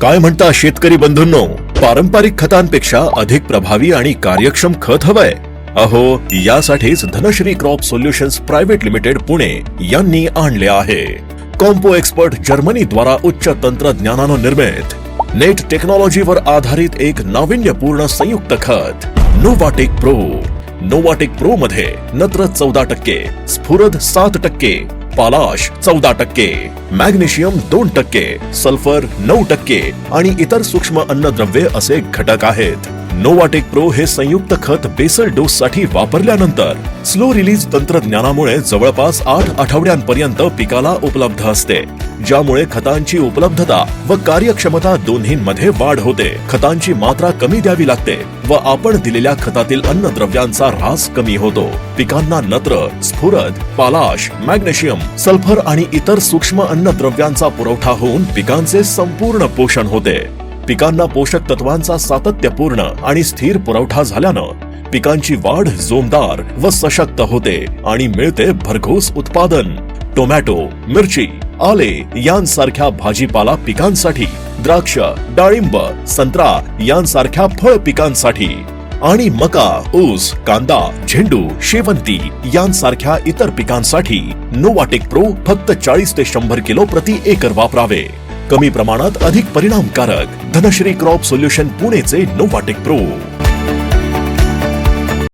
काय म्हणता शेतकरी बंधूंनो? पारंपरिक खतांपेक्षा अधिक प्रभावी आणि कार्यक्षम खत हवंय. अहो यासाठीच Dhanashree crop solutions private limited Pune यांनी आणले आहे. कॉम्पो एक्सपर्ट जर्मनी द्वारा उच्च तंत्रज्ञानानं निर्मित. नेट टेक्नॉलॉजीवर आधारित एक नाविन्यपूर्ण संयुक्त खत नोवाटेक प्रो. नोवाटेक प्रो मध्ये नत्र चौदा टक्के स्फुरद सात टक्के पालाश चौदा टक्के मॅग्नेशियम दोन टक्के सल्फर नऊ टक्के आणि इतर सूक्ष्म अन्नद्रव्ये असे घटक आहेत. नोवाटेक प्रो हे संयुक्त खत बेसल डोस साठी वापरल्यानंतर स्लो रिलीज तंत्रज्ञानामुळे जवळपास आठ आठवड्यांपर्यंत पिकाला उपलब्ध असते ज्यामुळे खतांची उपलब्धता व कार्यक्षमता दोन्हीमध्ये वाढ होते. खतांची मात्रा कमी द्यावी लागते व आपण दिलेल्या खतातील अन्नद्रव्यांचा ऱ्हास कमी होतो. पिकांना नत्र स्फुरद पालाश मॅग्नेशियम सल्फर आणि इतर सूक्ष्म अन्नद्रव्यांचा पुरवठा होऊन पिकांचे संपूर्ण पोषण होते. पिकांना पोषक तत्वांचा सातत्यपूर्ण आणि स्थिर पुरवठा झाल्यानं पिकांची वाढ जोमदार व सशक्त होते आणि मिळते भरघोस उत्पादन. टोमॅटो मिरची आले यांसारख्या भाजीपाला पिकांसाठी द्राक्ष डाळिंब संत्रा यांसारख्या फळ पिकांसाठी आणि मका ऊस कांदा झेंडू शेवंती यांसारख्या इतर पिकांसाठी नोवाटेक प्रो फक्त चाळीस ते शंभर किलो प्रति एकर वापरावे. कमी प्रमाणात अधिक परिणामकारक. धनश्री क्रॉप सोल्युशन पुणेचे नोवाटेक प्रो.